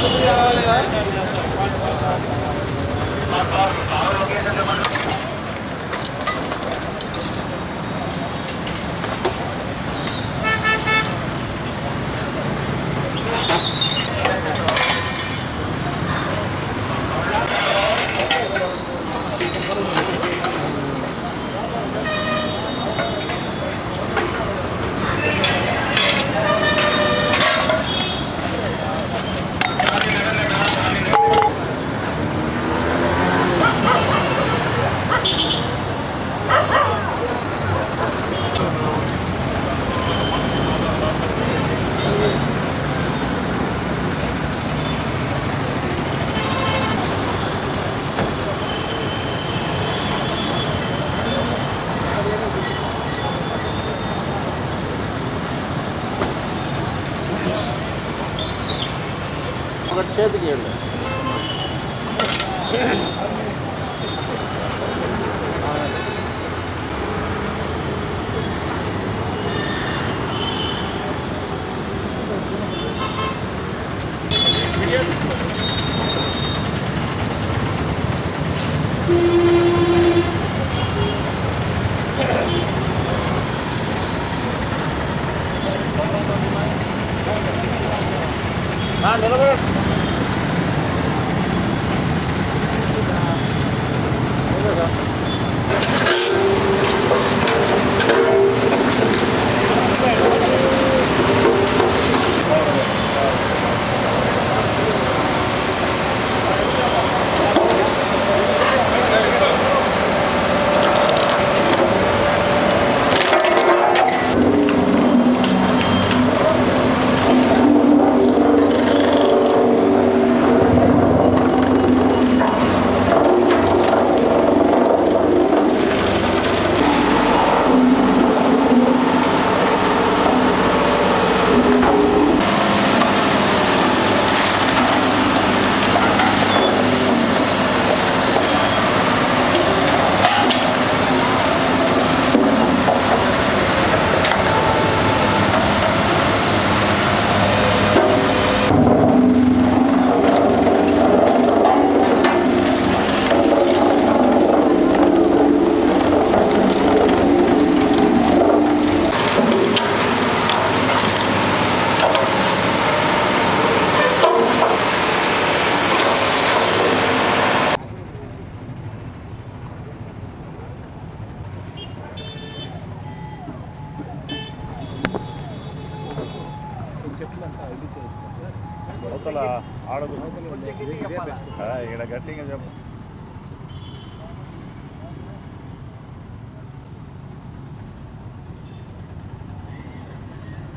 కదా Çevir yerine. Nah, no lo అవతల ఆడదు. ఇక్కడ గట్టిగా చెప్పు.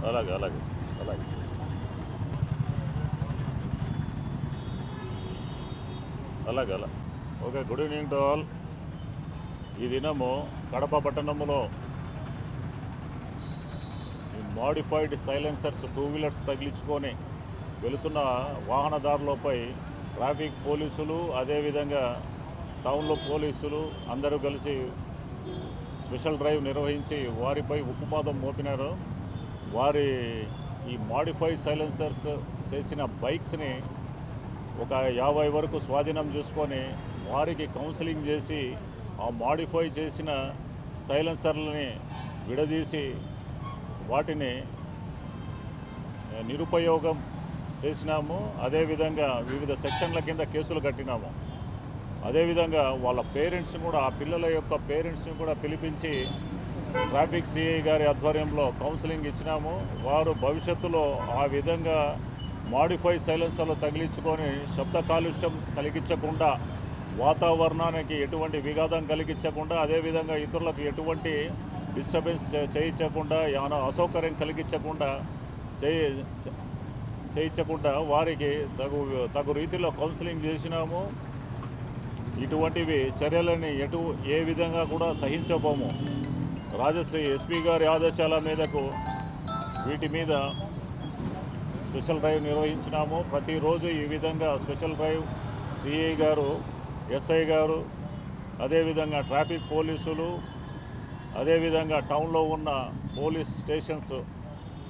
అలాగే అలాగే సార్, అలాగే. సార్. అలాగే. అలా okay good evening to all. ఈ దినము కడప పట్టణములో ఈ మాడిఫైడ్ సైలెన్సర్స్ టూ వీలర్స్ తగిలించుకొని వెళుతున్న వాహనదారులపై ట్రాఫిక్ పోలీసులు అదేవిధంగా టౌన్లో పోలీసులు అందరూ కలిసి స్పెషల్ డ్రైవ్ నిర్వహించి వారిపై ఉక్కుపాదం మోపినారు. వారి ఈ మాడిఫైడ్ సైలెన్సర్స్ చేసిన బైక్స్ని ఒక యాభై వరకు స్వాధీనం చేసుకొని వారికి కౌన్సిలింగ్ చేసి ఆ మాడిఫై చేసిన సైలెన్సర్లని విడదీసి వాటిని నిరుపయోగం చేసినాము. అదేవిధంగా వివిధ సెక్షన్ల కింద కేసులు కట్టినాము. అదేవిధంగా వాళ్ళ పేరెంట్స్ని కూడా ఆ పిల్లల యొక్క పేరెంట్స్ని కూడా పిలిపించి ట్రాఫిక్ సిఐ గారి ఆధ్వర్యంలో కౌన్సిలింగ్ ఇచ్చినాము. వారు భవిష్యత్తులో ఆ విధంగా మాడిఫై సైలెన్సర్లు తగిలించుకొని శబ్ద కాలుష్యం కలిగించకుండా వాతావరణానికి ఎటువంటి విఘాతం కలిగించకుండా అదేవిధంగా ఇతరులకు ఎటువంటి డిస్టర్బెన్స్ చేయించకుండా యాన అసౌకర్యం కలిగించకుండా చేయ చేయించకుండా వారికి తగు తగు రీతిలో కౌన్సిలింగ్ చేసినాము. ఇటువంటివి చర్యలని ఎటు ఏ విధంగా కూడా సహించబోము. రాజశ్రీ ఎస్పీ గారి ఆదేశాల మీదకు వీటి మీద స్పెషల్ డ్రైవ్ నిర్వహించినాము. ప్రతిరోజు ఈ విధంగా స్పెషల్ డ్రైవ్ సిఐ గారు ఎస్ఐ గారు అదేవిధంగా ట్రాఫిక్ పోలీసులు అదేవిధంగా టౌన్లో ఉన్న పోలీస్ స్టేషన్స్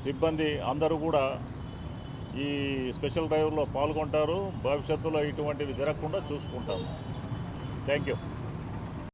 సిబ్బంది అందరూ కూడా ఈ స్పెషల్ డ్రైవ్లో పాల్గొంటారు. భవిష్యత్తులో ఇటువంటివి జరగకుండా చూసుకుంటాము. Thank you.